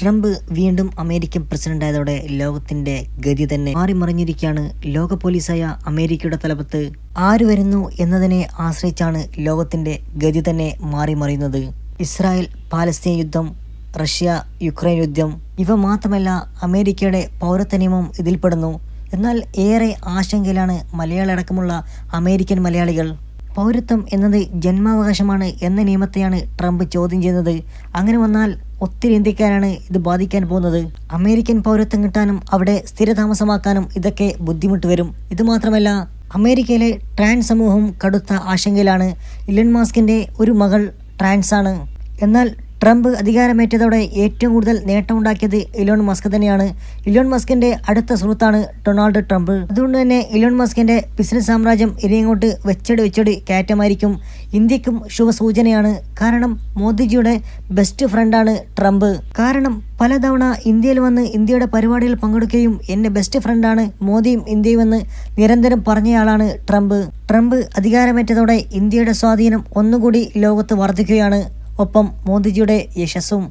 Trump വീണ്ടും American പ്രസിഡന്റായതോടെ ലോകത്തിന്റെ ഗതി തന്നെ മാറിമറിഞ്ഞിരിക്കുകയാണ് ലോക പോലീസായ അമേരിക്കയുടെ തലപ്പത്ത് ആര് വരുന്നു എന്നതിനെ ആശ്രയിച്ചാണ് ലോകത്തിന്റെ ഗതി തന്നെ മാറിമറിയുന്നത് ഇസ്രായേൽ പാലസ്തീൻ യുദ്ധം റഷ്യ യുക്രൈൻ യുദ്ധം ഇവ മാത്രമല്ല അമേരിക്കയുടെ പൗരത്വ നിയമം ഇതിൽപ്പെടുന്നു. എന്നാൽ ഏറെ ആശങ്കയിലാണ് മലയാളി അമേരിക്കൻ മലയാളികൾ. പൗരത്വം എന്നത് ജന്മാവകാശമാണ് എന്ന നിയമത്തെയാണ് ട്രംപ് ചോദ്യം ചെയ്യുന്നത്. അങ്ങനെ വന്നാൽ ഒത്തിരി ഇന്ത്യക്കാരാണ് ഇത് ബാധിക്കാൻ പോകുന്നത്. അമേരിക്കൻ പൗരത്വം കിട്ടാനും അവിടെ സ്ഥിരതാമസമാക്കാനും ഇതൊക്കെ ബുദ്ധിമുട്ട് വരും. ഇത് മാത്രമല്ല അമേരിക്കയിലെ ട്രാൻസ് സമൂഹം കടുത്ത ആശങ്കയിലാണ്. ഇലൻ മാസ്കിന്റെ ഒരു മകൾ ട്രാൻസ് ആണ് എന്നാൽ ട്രംപ് അധികാരമേറ്റതോടെ ഏറ്റവും കൂടുതൽ നേട്ടമുണ്ടാക്കിയത് ഇലോൺ മസ്ക് തന്നെയാണ്. ഇലോൺ മസ്കിന്റെ അടുത്ത സുഹൃത്താണ് ഡൊണാൾഡ് ട്രംപ്. അതുകൊണ്ട് തന്നെ ഇലോൺ മസ്കിന്റെ ബിസിനസ് സാമ്രാജ്യം ഇനി അങ്ങോട്ട് വെച്ചടി വെച്ചടി കയറ്റമായിരിക്കും. ഇന്ത്യക്കും ശുഭസൂചനയാണ്. കാരണം മോദിജിയുടെ ബെസ്റ്റ് ഫ്രണ്ടാണ് ട്രംപ്. കാരണം പലതവണ ഇന്ത്യയിൽ വന്ന് ഇന്ത്യയുടെ പരിപാടിയിൽ പങ്കെടുക്കുകയും എന്റെ ബെസ്റ്റ് ഫ്രണ്ടാണ് മോദിയും ഇന്ത്യയും എന്ന് നിരന്തരം പറഞ്ഞയാളാണ് ട്രംപ്. ട്രംപ് അധികാരമേറ്റതോടെ ഇന്ത്യയുടെ സ്വാധീനം ഒന്നുകൂടി ലോകത്ത് വർദ്ധിക്കുകയാണ്. ഒപ്പം മോദിജിയുടെ യശസ്സും